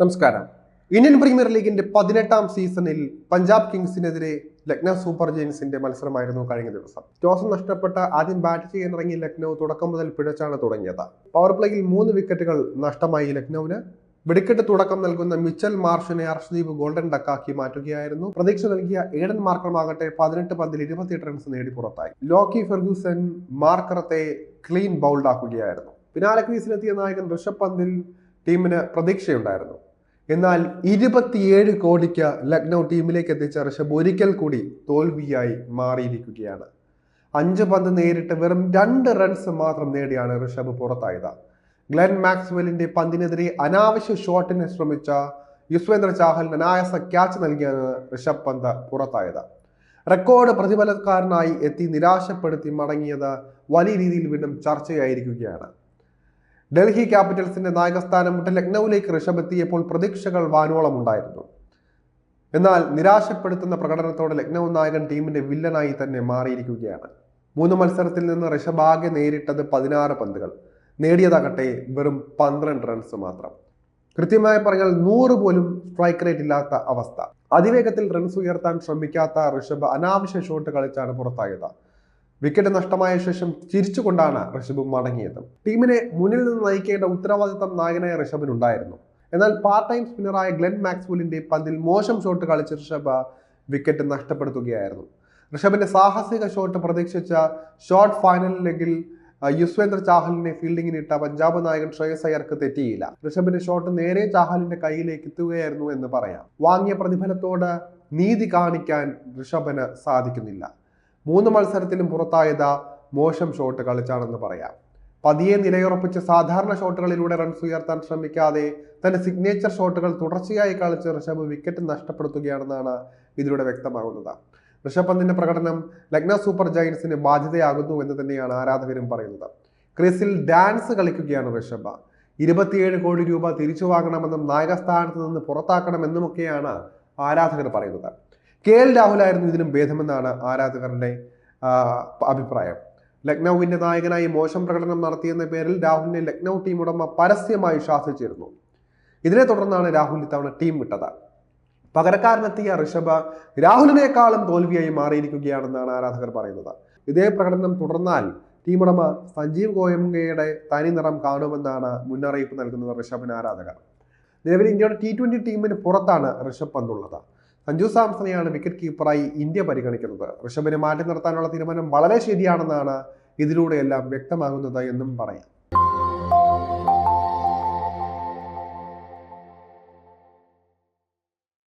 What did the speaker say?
നമസ്കാരം. Indian premier ലീഗിന്റെ പതിനെട്ടാം സീസണിൽ പഞ്ചാബ് കിങ്സിനെതിരെ ലക്നൗ സൂപ്പർ ജെയിൻസിന്റെ മത്സരമായിരുന്നു കഴിഞ്ഞ ദിവസം. ടോസ് നഷ്ടപ്പെട്ട ആദ്യം ബാറ്റ് ചെയ്യാൻ ഇറങ്ങിയ ലക്നൗ തുടക്കം മുതൽ പിഴച്ചാണ് തുടങ്ങിയത്. പവർ പ്ലേയിൽ മൂന്ന് വിക്കറ്റുകൾ നഷ്ടമായി ലക്നൌവിന്. വെടിക്കെട്ട് തുടക്കം നൽകുന്ന മിച്ചൽ മാർഷിനെ അർഷദീപ് ഗോൾഡൻ ഡക്കാക്കി മാറ്റുകയായിരുന്നു. പ്രതീക്ഷ നൽകിയ ഏഡൻ മാർക്കറുമാകട്ടെ പതിനെട്ട് പന്തിൽ ഇരുപത്തിയെട്ട് റൺസ് നേടി പുറത്തായി. ലോക്കി ഫെർഗൂസൻ മാർക്കറത്തെ ക്ലീൻ ബൗൾഡാക്കുകയായിരുന്നു പിന്നാലെ ക്രീസിലെത്തിയ നായകൻ ഋഷഭ് പന്തിൽ ടീമിന് പ്രതീക്ഷയുണ്ടായിരുന്നു. എന്നാൽ ഇരുപത്തിയേഴ് കോടിക്ക് ലക്നൗ ടീമിലേക്ക് എത്തിച്ച ഋഷഭ് ഒരിക്കൽ കൂടി തോൽവിയായി മാറിയിരിക്കുകയാണ്. അഞ്ച് പന്ത് നേരിട്ട് വെറും രണ്ട് റൺസ് മാത്രം നേടിയാണ് ഋഷഭ് പുറത്തായത്. ഗ്ലെൻ മാക്സ്വെല്ലിന്റെ പന്തിനെതിരെ അനാവശ്യ ഷോട്ടിന് ശ്രമിച്ച യുസ്വേന്ദ്ര ചാഹലിന് അനായാസ ക്യാച്ച് നൽകിയാണ് ഋഷഭ് പന്ത് പുറത്തായത്. റെക്കോർഡ് പ്രതിഫലക്കാരനായി എത്തി നിരാശപ്പെടുത്തി മടങ്ങിയത് വലിയ രീതിയിൽ വീണ്ടും ചർച്ചയായിരിക്കുകയാണ്. ഡൽഹി ക്യാപിറ്റൽസിന്റെ നായകസ്ഥാനം വിട്ട് ലക്നൌവിലേക്ക് ഋഷഭ് എത്തിയപ്പോൾ പ്രതീക്ഷകൾ വാനോളം ഉണ്ടായിരുന്നു. എന്നാൽ നിരാശപ്പെടുത്തുന്ന പ്രകടനത്തോടെ ലക്നൌ നായകൻ ടീമിന്റെ വില്ലനായി തന്നെ മാറിയിരിക്കുകയാണ്. മൂന്ന് മത്സരത്തിൽ നിന്ന് ഋഷഭ് ആകെ നേരിട്ടത് പതിനാറ് പന്തുകൾ. നേടിയതാകട്ടെ വെറും പന്ത്രണ്ട് റൺസ് മാത്രം. കൃത്യമായി പറഞ്ഞാൽ നൂറ് പോലും സ്ട്രൈക്ക് റേറ്റ് ഇല്ലാത്ത അവസ്ഥ. അതിവേഗത്തിൽ റൺസ് ഉയർത്താൻ ശ്രമിക്കാത്ത ഋഷഭ് അനാവശ്യ ഷോട്ട് കളിച്ചാണ് പുറത്തായത്. വിക്കറ്റ് നഷ്ടമായ ശേഷം ചിരിച്ചുകൊണ്ടാണ് ഋഷഭും മടങ്ങിയത്. ടീമിനെ മുന്നിൽ നിന്ന് നയിക്കേണ്ട ഉത്തരവാദിത്തം നായകനായ ഋഷഭിനുണ്ടായിരുന്നു എന്നാൽ പാർട്ട് ടൈം സ്പിന്നറായ ഗ്ലെൻ മാക്സ്വെല്ലിന്റെ പന്തിൽ മോശം ഷോട്ട് കളിച്ച ഋഷഭ് വിക്കറ്റ് നഷ്ടപ്പെടുത്തുകയായിരുന്നു. ഋഷഭിന്റെ സാഹസിക ഷോട്ട് പ്രതീക്ഷിച്ച ഷോട്ട് അഹ് യുസ്വേന്ദ്ര ചാഹലിനെ ഫീൽഡിങ്ങിനിട്ട പഞ്ചാബ് നായകൻ ശ്രേയസ് അയ്യർക്ക് തെറ്റിയില്ല. ഋഷഭിന്റെ ഷോട്ട് നേരെ ചാഹലിന്റെ കയ്യിലേക്ക് എത്തുകയായിരുന്നു എന്ന് പറയാം. വാങ്ങിയ പ്രതിഫലത്തോട് നീതി കാണിക്കാൻ ഋഷഭന് സാധിക്കുന്നില്ല. മൂന്ന് മത്സരത്തിലും പുറത്തായത് മോശം ഷോട്ട് കളിച്ചാണെന്ന് പറയാം. പതിയെ നിലയുറപ്പിച്ച് സാധാരണ ഷോട്ടുകളിലൂടെ റൺസ് ഉയർത്താൻ ശ്രമിക്കാതെ തന്റെ സിഗ്നേച്ചർ ഷോട്ടുകൾ തുടർച്ചയായി കളിച്ച് ഋഷഭ് വിക്കറ്റ് നഷ്ടപ്പെടുത്തുകയാണെന്നാണ് ഇതിലൂടെ വ്യക്തമാകുന്നത്. ഋഷഭ് പന്തിന്റെ പ്രകടനം ലഗ്ന സൂപ്പർ ജയൻസിന് ബാധ്യതയാകുന്നു എന്ന് തന്നെയാണ് ആരാധകരും പറയുന്നത്. ക്രിസിൽ ഡാൻസ് കളിക്കുകയാണ് ഋഷഭ്. ഇരുപത്തിയേഴ് കോടി രൂപ തിരിച്ചു വാങ്ങണമെന്നും നായകസ്ഥാനത്ത് നിന്ന് പുറത്താക്കണമെന്നുമൊക്കെയാണ് ആരാധകർ പറയുന്നത്. കെ എൽ രാഹുലായിരുന്നു ഇതിനും ഭേദമെന്നാണ് ആരാധകരുടെ അഭിപ്രായം. ലക്നൌവിന്റെ നായകനായി മോശം പ്രകടനം നടത്തിയെന്ന പേരിൽ രാഹുലിനെ ലക്നൗ ടീം ഉടമ പരസ്യമായി ശാസിച്ചിരുന്നു. ഇതിനെ തുടർന്നാണ് രാഹുൽ ഇത്തവണ ടീം വിട്ടത്. പകരക്കാരനെത്തിയ ഋഷഭ രാഹുലിനേക്കാളും തോൽവിയായി മാറിയിരിക്കുകയാണെന്നാണ് ആരാധകർ പറയുന്നത്. ഇതേ പ്രകടനം തുടർന്നാൽ ടീമുടമ സഞ്ജീവ് ഗോയങ്കയുടെ തനി നിറം കാണുമെന്നാണ് മുന്നറിയിപ്പ് നൽകുന്നത് ഋഷഭിന് ആരാധകർ. നിലവിൽ ഇന്ത്യയുടെ ടി ട്വന്റി ടീമിന് പുറത്താണ് ഋഷഭ് പന്തുള്ളത്. സഞ്ജു സാംസണെയാണ് വിക്കറ്റ് കീപ്പറായി ഇന്ത്യ പരിഗണിക്കുന്നത്. ഋഷഭിനെ മാറ്റി നിർത്താനുള്ള തീരുമാനം വളരെ ശരിയാണെന്നാണ് ഇതിലൂടെയെല്ലാം വ്യക്തമാകുന്നത് എന്നും പറയാം.